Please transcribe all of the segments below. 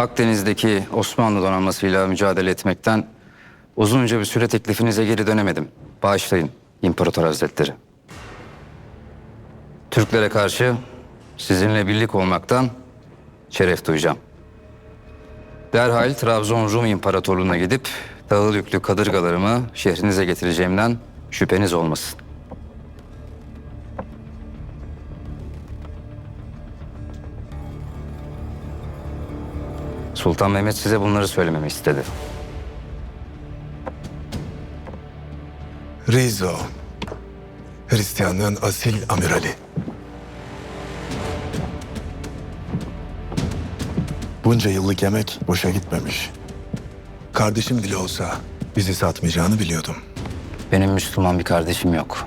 Akdeniz'deki Osmanlı donanmasıyla mücadele etmekten uzunca bir süre teklifinize geri dönemedim. Bağışlayın İmparator Hazretleri. Türklere karşı sizinle birlik olmaktan şeref duyacağım. Derhal Trabzon Rum İmparatorluğu'na gidip tahıl yüklü kadırgalarımı şehrinize getireceğimden şüpheniz olmasın. Sultan Mehmet size bunları söylememi istedi. Rizzo. Hristiyanlığın asil amirali. Bunca yıllık yemek boşa gitmemiş. Kardeşim bile olsa bizi satmayacağını biliyordum. Benim Müslüman bir kardeşim yok.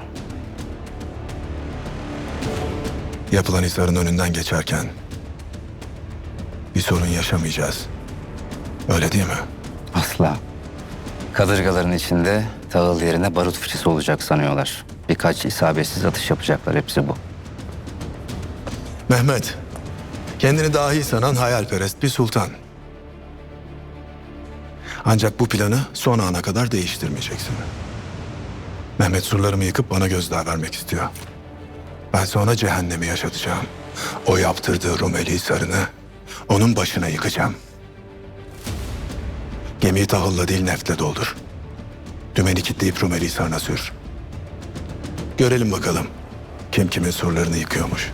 Yapılan hisarın önünden geçerken bir sorun yaşamayacağız. Öyle değil mi? Asla. Kadırgaların içinde tahıl yerine barut fıçısı olacak sanıyorlar. Birkaç isabetsiz atış yapacaklar hepsi bu. Mehmet, kendini dahi sanan hayalperest bir sultan. Ancak bu planı son ana kadar değiştirmeyeceksin. Mehmet surlarımı yıkıp bana gözdağı vermek istiyor. Ben sonra cehennemi yaşatacağım. O yaptırdığı Rumeli Hisarı'nı onun başına yıkacağım. Gemiyi tahılla değil neftle doldur. Dümeni kitleyip Rumeli Hisarı'na sür. Görelim bakalım kim kimin surlarını yıkıyormuş.